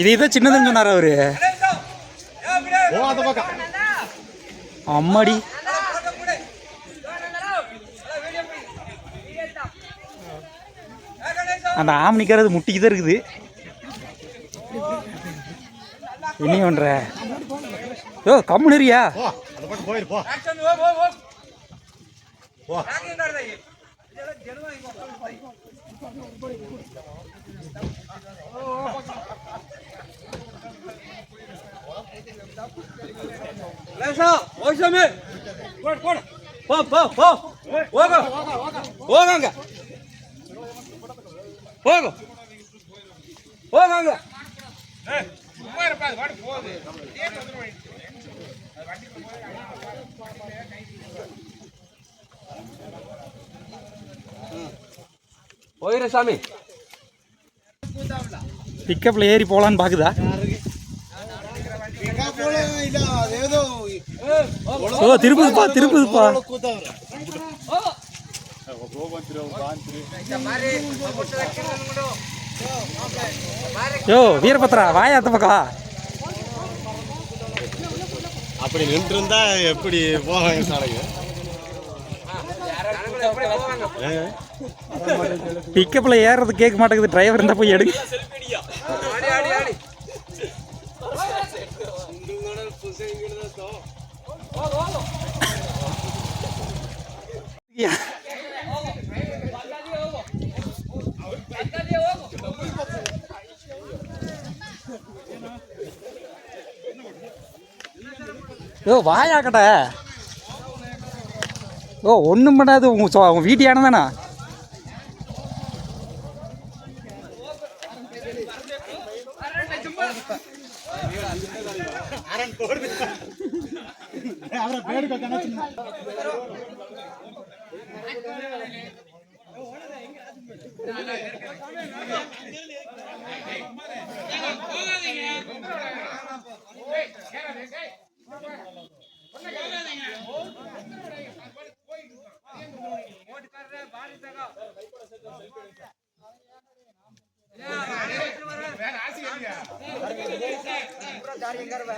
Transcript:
இது இதை சின்னதுன்னு சொன்னார் அவரு. அந்த அம்மாடி. அந்த ஆம் நிற்கிறது முட்டிக்கு தான் இருக்குது. என்ன பண்ற ஓ கம்முனரியா போ. ஓசாமி போ போ போக. போகாங்க. போக. போகாங்க. போயிரு சாமி. பிக்கப்பில் ஏறி போகலான்னு பாக்குதா? ஓ திருப்புதுப்பா திருப்புதுப்பா. யோ வீரபத்ரா வாயா அந்த பக்கம் அப்படி நின்று இருந்தா எப்படி போவாங்க சாலைங்க பிக்கப்பில் ஏறது கேட்க மாட்டேங்குது. டிரைவர் இருந்தால் போய் எடுங்க. ஓ வாயாக்கட்ட ஓ ஒன்றும் பண்ணாது. உங்கள் உங்கள் வீட்டு யானை தானா? அவரை பேருக்கு போயிட்டு பாரி தகவல் కూడా దారి ఎంగారు బా